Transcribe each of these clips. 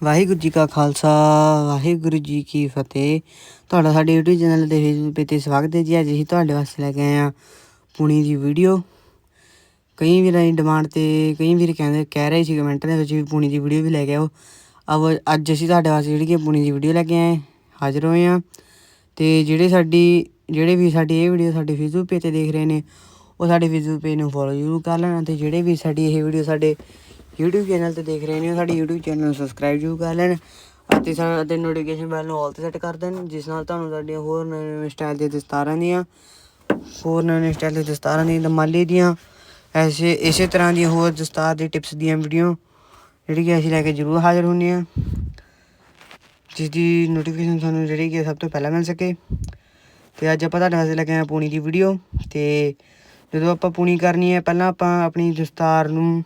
ਵਾਹਿਗੁਰੂ ਜੀ ਕਾ ਖਾਲਸਾ, ਵਾਹਿਗੁਰੂ ਜੀ ਕੀ ਫਤਿਹ। ਤੁਹਾਡਾ ਸਾਡੇ YouTube ਚੈਨਲ ਤੇ ਫੇਸਬੁੱਕ ਤੇ ਸਵਾਗਤ ਹੈ ਜੀ। ਅੱਜ ਅਸੀਂ ਤੁਹਾਡੇ ਵਾਸਤੇ ਲੈ ਕੇ ਆਏ ਆ ਪੁਣੀ ਦੀ ਵੀਡੀਓ। ਕਈ ਵੀਰਾਂ ਦੀ ਡਿਮਾਂਡ ਤੇ ਕਈ ਵੀਰ ਕਹਿੰਦੇ, ਕਹਿ ਰਹੇ ਸੀ ਕਮੈਂਟ ਦੇ ਵਿੱਚ ਵੀ ਪੁਣੀ ਦੀ ਵੀਡੀਓ ਵੀ ਲੈ ਕੇ ਆਓ। ਅਬ ਅੱਜ ਅਸੀਂ ਤੁਹਾਡੇ ਵਾਸਤੇ ਜਿਹੜੀ ਕਿ ਪੁਣੀ ਦੀ ਵੀਡੀਓ ਲੈ ਕੇ ਆਏ ਹਾਜ਼ਰ ਹੋਏ ਆ ਤੇ ਜਿਹੜੇ ਸਾਡੀ, ਜਿਹੜੇ ਵੀ ਸਾਡੀ ਇਹ ਵੀਡੀਓ ਸਾਡੇ ਫੇਸਬੁੱਕ ਪੇਜ ਤੇ ਦੇਖ ਰਹੇ ਨੇ, ਉਹ ਸਾਡੇ ਫੇਸਬੁੱਕ ਪੇਜ ਨੂੰ ਫੋਲੋ ਜ਼ਰੂਰ ਕਰ ਲੈਣਾ ਤੇ ਜਿਹੜੇ ਵੀ ਸਾਡੀ ਇਹ ਵੀਡੀਓ ਸਾਡੇ YouTube ਚੈਨਲ ਤੇ ਦੇਖ ਰਹੇ ਨੇ ਸਾਡੇ YouTube ਚੈਨਲ ਨੂੰ ਸਬਸਕ੍ਰਾਈਬ ਜ਼ਰੂਰ ਕਰ ਲੈਣ ਅਤੇ ਸਾਡੇ ਨੋਟੀਫਿਕੇਸ਼ਨ ਬੈਲ ਨੂੰ ਆਲ ਤੇ ਸੈੱਟ ਕਰ ਦੇਣ, ਜਿਸ ਨਾਲ ਤੁਹਾਨੂੰ ਸਾਡੀਆਂ ਹੋਰ ਨਵੇਂ ਨਵੇਂ ਸਟਾਈਲ ਦੇ ਦਸਤਾਰਾਂ ਦੀਆਂ, ਹੋਰ ਨਵੇਂ ਨਵੇਂ ਸਟਾਈਲ ਦੇ ਦਸਤਾਰਾਂ ਦੀਆਂ ਦਮਾਲੀ ਦੀਆਂ, ਐਸੇ, ਇਸੇ ਤਰ੍ਹਾਂ ਦੀਆਂ ਹੋਰ ਦਸਤਾਰ ਦੀ ਟਿਪਸ ਦੀਆਂ ਵੀਡੀਓ ਜਿਹੜੀ ਕਿ ਅਸੀਂ ਲੈ ਕੇ ਜ਼ਰੂਰ ਹਾਜ਼ਰ ਹੁੰਦੇ ਹਾਂ ਜਿਸ ਦੀ ਨੋਟੀਫਿਕੇਸ਼ਨ ਤੁਹਾਨੂੰ ਜਿਹੜੀ ਕਿ ਸਭ ਤੋਂ ਪਹਿਲਾਂ ਮਿਲ ਸਕੇ। ਤੇ ਅੱਜ ਆਪਾਂ ਤੁਹਾਡੇ ਵਾਸਤੇ ਲੈ ਕੇ ਆਏ ਹਾਂ ਪੂਣੀ ਦੀ ਵੀਡੀਓ ਤੇ ਜਦੋਂ ਆਪਾਂ ਪੂਣੀ ਕਰਨੀ ਹੈ, ਪਹਿਲਾਂ ਆਪਾਂ ਆਪਣੀ ਦਸਤਾਰ ਨੂੰ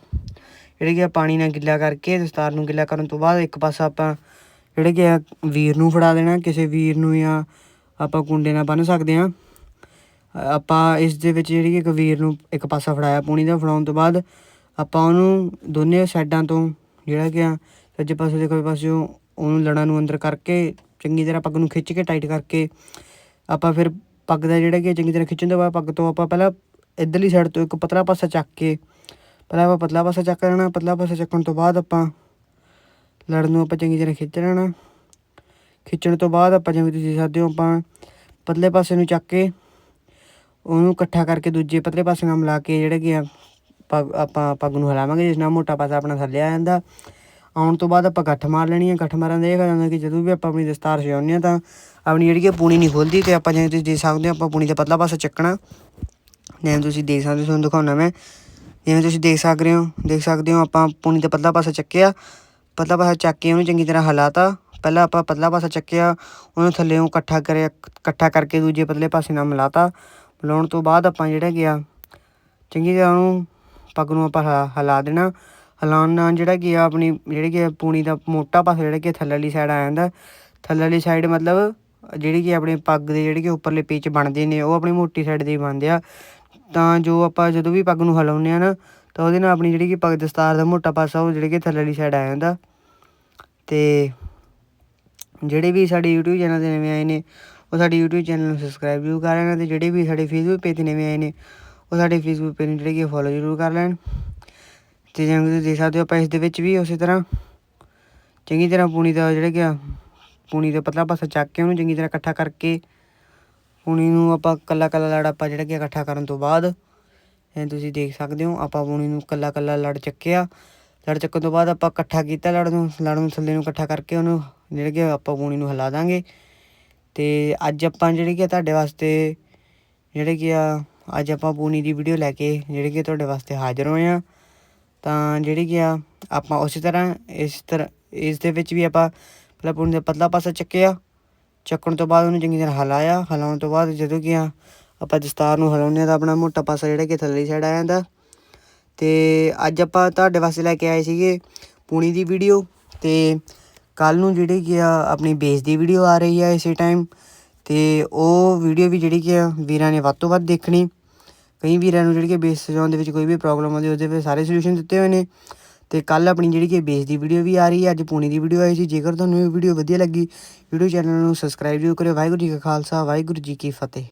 ਜਿਹੜੇ ਕਿ ਪਾਣੀ ਨਾਲ ਗਿੱਲਾ ਕਰਕੇ ਦਸਤਾਰ ਨੂੰ ਗਿੱਲਾ ਕਰਨ ਤੋਂ ਬਾਅਦ ਇੱਕ ਪਾਸਾ ਆਪਾਂ ਜਿਹੜੇ ਕਿ ਆ ਵੀਰ ਨੂੰ ਫੜਾ ਦੇਣਾ, ਕਿਸੇ ਵੀਰ ਨੂੰ ਜਾਂ ਆਪਾਂ ਕੁੰਡੇ ਨਾਲ ਬੰਨ ਸਕਦੇ ਹਾਂ। ਆਪਾਂ ਇਸ ਦੇ ਵਿੱਚ ਜਿਹੜੀ ਕਿ ਇੱਕ ਵੀਰ ਨੂੰ ਇੱਕ ਪਾਸਾ ਫੜਾਇਆ ਪੂਣੀ ਦਾ ਫੜਾਉਣ ਤੋਂ ਬਾਅਦ ਆਪਾਂ ਉਹਨੂੰ ਦੋਨੇ ਸਾਈਡਾਂ ਤੋਂ ਜਿਹੜਾ ਕਿ ਆ ਸੱਜੇ ਪਾਸੇ ਦੇ ਕੋਈ ਪਾਸਿਓਂ ਉਹਨੂੰ ਲੜਾਂ ਨੂੰ ਅੰਦਰ ਕਰਕੇ ਚੰਗੀ ਤਰ੍ਹਾਂ ਪੱਗ ਨੂੰ ਖਿੱਚ ਕੇ ਟਾਈਟ ਕਰਕੇ ਆਪਾਂ ਫਿਰ ਪੱਗ ਦਾ ਜਿਹੜਾ ਕਿ ਚੰਗੀ ਤਰ੍ਹਾਂ ਖਿੱਚਣ ਤੋਂ ਬਾਅਦ ਪੱਗ ਤੋਂ ਆਪਾਂ ਪਹਿਲਾਂ ਇਧਰਲੀ ਸਾਈਡ ਤੋਂ ਇੱਕ ਪਤਲਾ ਪਾਸਾ ਚੱਕ ਕੇ ਪਹਿਲਾਂ ਆਪਾਂ ਪਤਲਾ ਪਾਸਾ ਚੱਕ ਲੈਣਾ, ਪਤਲਾ ਪਾਸਾ ਚੱਕਣ ਤੋਂ ਬਾਅਦ ਆਪਾਂ ਲੜ ਨੂੰ ਆਪਾਂ ਚੰਗੀ ਤਰ੍ਹਾਂ ਖਿੱਚ ਲੈਣਾ। ਖਿੱਚਣ ਤੋਂ ਬਾਅਦ ਆਪਾਂ ਜਿਵੇਂ ਤੁਸੀਂ ਸਕਦੇ ਹੋ, ਆਪਾਂ ਪਤਲੇ ਪਾਸੇ ਨੂੰ ਚੱਕ ਕੇ ਉਹਨੂੰ ਇਕੱਠਾ ਕਰਕੇ ਦੂਜੇ ਪਤਲੇ ਪਾਸੇ ਨਾਲ ਮਿਲਾ ਕੇ ਜਿਹੜੇ ਕਿ ਆ, ਪੱਗ, ਆਪਾਂ ਪੱਗ ਨੂੰ ਹਿਲਾਵਾਂਗੇ, ਜਿਸ ਨਾਲ ਮੋਟਾ ਪਾਸਾ ਆਪਣਾ ਥੱਲੇ ਆ ਜਾਂਦਾ। ਆਉਣ ਤੋਂ ਬਾਅਦ ਆਪਾਂ ਗੱਠ ਮਾਰ ਲੈਣੀ ਹੈ ਗੱਠ ਮਾਰਨ ਦਾ ਇਹ ਫਾਇਦਾ ਹੁੰਦਾ ਕਿ ਜਦੋਂ ਵੀ ਆਪਾਂ ਆਪਣੀ ਦਸਤਾਰ ਸਜਾਉਂਦੇ ਹਾਂ ਤਾਂ ਆਪਣੀ ਜਿਹੜੀ ਕਿ ਪੂਣੀ ਨਹੀਂ ਖੁੱਲਦੀ ਤੇ ਆਪਾਂ ਜਿਵੇਂ ਤੁਸੀਂ ਦੇਖ ਸਕਦੇ ਹੋ, ਆਪਾਂ ਪੂਣੀ ਦਾ ਪਤਲਾ ਪਾਸਾ ਚੱਕਣਾ। ਜਿਵੇਂ ਤੁਸੀਂ ਦੇਖ ਸਕਦੇ ਹੋ, ਤੁਹਾਨੂੰ ਦਿਖਾਉਣਾ ਮੈਂ। ਜਿਵੇਂ ਤੁਸੀਂ ਦੇਖ ਸਕਦੇ ਹੋ, ਦੇਖ ਸਕਦੇ ਹੋ ਆਪਾਂ ਪੂਣੀ ਦਾ ਪਤਲਾ ਪਾਸਾ ਚੱਕਿਆ। ਪਤਲਾ ਪਾਸਾ ਚੱਕ ਕੇ ਉਹਨੂੰ ਚੰਗੀ ਤਰ੍ਹਾਂ ਹਿਲਾਤਾ। ਪਹਿਲਾਂ ਆਪਾਂ ਪਤਲਾ ਪਾਸਾ ਚੱਕਿਆ, ਉਹਨੂੰ ਥੱਲੇੋਂ ਇਕੱਠਾ ਕਰਿਆ, ਇਕੱਠਾ ਕਰਕੇ ਦੂਜੇ ਪਤਲੇ ਪਾਸੇ ਨਾਲ ਮਿਲਾਤਾ। ਮਿਲਾਉਣ ਤੋਂ ਬਾਅਦ ਆਪਾਂ ਜਿਹੜਾ ਗਿਆ ਚੰਗੀ ਤਰ੍ਹਾਂ ਉਹਨੂੰ ਪੱਗ ਨੂੰ ਆਪਾਂ ਹਲਾ, ਹਿਲਾ ਦੇਣਾ। ਹਲਾਉਣ ਨਾਲ ਜਿਹੜਾ ਕਿ ਆ ਆਪਣੀ, ਜਿਹੜੀ ਕਿ ਪੂਣੀ ਦਾ ਮੋਟਾ ਪਾਸਾ ਜਿਹੜਾ ਕਿ ਥੱਲੇ ਵਾਲੀ ਸਾਈਡ ਆ ਜਾਂਦਾ। ਥੱਲੇ ਵਾਲੀ ਸਾਈਡ ਮਤਲਬ ਜਿਹੜੀ ਕਿ ਆਪਣੇ ਪੱਗ ਦੇ ਜਿਹੜੇ ਕਿ ਉੱਪਰਲੇ ਪੀਚ ਬਣਦੇ ਨੇ, ਉਹ ਆਪਣੀ ਮੋਟੀ ਸਾਈਡ ਦੇ ਹੀ ਬਣਦੇ ਆ। ਤਾਂ ਜੋ ਆਪਾਂ ਜਦੋਂ ਵੀ ਪੱਗ ਨੂੰ ਹਿਲਾਉਂਦੇ ਆ ਨਾ, ਤਾਂ ਉਹਦੇ ਨਾਲ ਆਪਣੀ ਜਿਹੜੀ ਕਿ ਪੱਗ ਦਸਤਾਰ ਦਾ ਮੋਟਾ ਪਾਸਾ, ਉਹ ਜਿਹੜੇ ਕਿ ਥੱਲੇ ਵਾਲੀ ਸਾਈਡ ਆ ਜਾਂਦਾ। ਤੇ ਜਿਹੜੇ ਵੀ ਸਾਡੇ YouTube ਚੈਨਲ ਤੇ ਨਵੇਂ ਆਏ ਨੇ, ਉਹ ਸਾਡੇ YouTube ਚੈਨਲ ਨੂੰ ਸਬਸਕ੍ਰਾਈਬ ਜ਼ਰੂਰ ਕਰ ਲੈਣ ਤੇ ਜਿਹੜੇ ਵੀ ਸਾਡੇ Facebook ਪੇਜ ਤੇ ਨਵੇਂ ਆਏ ਨੇ, ਉਹ ਸਾਡੇ Facebook ਪੇਜ ਨੂੰ ਜਿਹੜੇ ਕਿ ਫੋਲੋ ਜ਼ਰੂਰ ਕਰ ਲੈਣ। ਤੇ ਜਿਵੇਂ ਤੁਸੀਂ ਦੇਖ ਸਕਦੇ ਹੋ ਆਪਾਂ ਇਸ ਦੇ ਵਿੱਚ ਵੀ ਉਸੇ ਤਰ੍ਹਾਂ, ਚੰਗੀ ਤਰ੍ਹਾਂ ਪੂਣੀ ਦਾ ਜਿਹੜਾ ਕਿ ਆ, ਪੂਣੀ ਦਾ ਪਤਲਾ ਪਾਸਾ ਚੱਕ ਕੇ ਉਹਨੂੰ ਚੰਗੀ ਤਰ੍ਹਾਂ ਇਕੱਠਾ ਕਰਕੇ ਪੂਣੀ ਨੂੰ ਆਪਾਂ ਕੱਲਾ ਕੱਲਾ ਲੜ ਆਪਾਂ ਜਿਹੜਾ ਕਿ ਇਕੱਠਾ ਕਰਨ ਤੋਂ ਬਾਅਦ, ਇਹ ਤੁਸੀਂ ਦੇਖ ਸਕਦੇ ਹੋ, ਆਪਾਂ ਪੂਣੀ ਨੂੰ ਕੱਲਾ ਕੱਲਾ ਲੜ ਚੱਕਿਆ। ਲੜ ਚੱਕਣ ਤੋਂ ਬਾਅਦ ਆਪਾਂ ਇਕੱਠਾ ਕੀਤਾ ਲੜ ਨੂੰ ਲੜ ਨੂੰ ਥੱਲੇ ਨੂੰ ਇਕੱਠਾ ਕਰਕੇ ਉਹਨੂੰ ਜਿਹੜੇ ਕਿ ਆਪਾਂ ਪੂਣੀ ਨੂੰ ਹਿਲਾ ਦਾਂਗੇ। ਤੇ ਅੱਜ ਆਪਾਂ ਜਿਹੜੇ ਕਿ ਤੁਹਾਡੇ ਵਾਸਤੇ, ਜਿਹੜੇ ਕਿ ਆ, ਅੱਜ ਆਪਾਂ ਪੂਣੀ ਦੀ ਵੀਡੀਓ ਲੈ ਕੇ ਜਿਹੜੇ ਕਿ ਤੁਹਾਡੇ ਵਾਸਤੇ ਹਾਜ਼ਰ ਹੋਏ ਆ ਤਾਂ ਜਿਹੜੀ ਕਿ ਆ, ਆਪਾਂ ਉਸੇ ਤਰ੍ਹਾਂ ਇਸ ਤਰ੍ਹਾਂ ਇਸ ਦੇ ਵਿੱਚ ਵੀ ਆਪਾਂ ਪਹਿਲਾਂ ਪੂਣੀ ਦਾ ਪਤਲਾ ਪਾਸਾ ਚੱਕਿਆ। ਚੱਕਣ ਤੋਂ ਬਾਅਦ ਉਹਨੂੰ ਚੰਗੀ ਤਰ੍ਹਾਂ ਹਿਲਾਇਆ। ਹਿਲਾਉਣ ਤੋਂ ਬਾਅਦ ਜਦੋਂ ਕਿ ਆ, ਆਪਾਂ ਦਸਤਾਰ ਨੂੰ ਹਿਲਾਉਂਦੇ ਹਾਂ ਤਾਂ ਆਪਣਾ ਮੋਟਾ ਪਾਸਾ ਜਿਹੜਾ ਕਿ ਥੱਲੇ ਸਾਈਡ ਆ ਜਾਂਦਾ। ਤੇ ਅੱਜ ਆਪਾਂ ਤੁਹਾਡੇ ਵਾਸਤੇ ਲੈ ਕੇ ਆਏ ਸੀਗੇ ਪੂਣੀ ਦੀ ਵੀਡੀਓ ਤੇ ਕੱਲ ਨੂੰ ਜਿਹੜੀ ਕਿ ਆ, ਆਪਣੀ ਬੇਸ ਦੀ ਵੀਡੀਓ ਆ ਰਹੀ ਆ ਇਸੇ ਟਾਈਮ ਤੇ ਉਹ ਵੀਡੀਓ ਵੀ ਜਿਹੜੀ ਕਿ ਆ, ਵੀਰਾਂ ਨੇ ਵੱਧ ਤੋਂ ਵੱਧ ਦੇਖਣੀ। ਕਈ ਵੀਰਾਂ ਨੂੰ ਜਿਹੜੀ ਕਿ ਬੇਸ ਸਜਾਉਣ ਦੇ ਵਿੱਚ ਕੋਈ ਵੀ ਪ੍ਰੋਬਲਮ ਆਉਂਦੀ, ਉਹਦੇ ਵਿੱਚ ਸਾਰੇ ਸੋਲੂਸ਼ਨ ਦਿੱਤੇ ਹੋਏ ਨੇ। ਤੇ ਕੱਲ ਆਪਣੀ ਜਿਹੜੀ ਕਿ ਬੇਸ ਦੀ ਵੀਡੀਓ ਵੀ ਆ ਰਹੀ ਹੈ, ਅੱਜ ਪੂਣੀ ਦੀ ਵੀਡੀਓ ਆਈ ਸੀ। ਜੇਕਰ ਤੁਹਾਨੂੰ ਇਹ ਵੀਡੀਓ ਵਧੀਆ ਲੱਗੀ ਵੀਡੀਓ ਚੈਨਲ ਨੂੰ ਸਬਸਕ੍ਰਾਈਬ ਜ਼ਰੂਰ ਕਰਿਓ। ਵਾਹਿਗੁਰੂ ਜੀ ਕਾ ਖਾਲਸਾ, ਵਾਹਿਗੁਰੂ ਜੀ ਕੀ ਫਤਿਹ।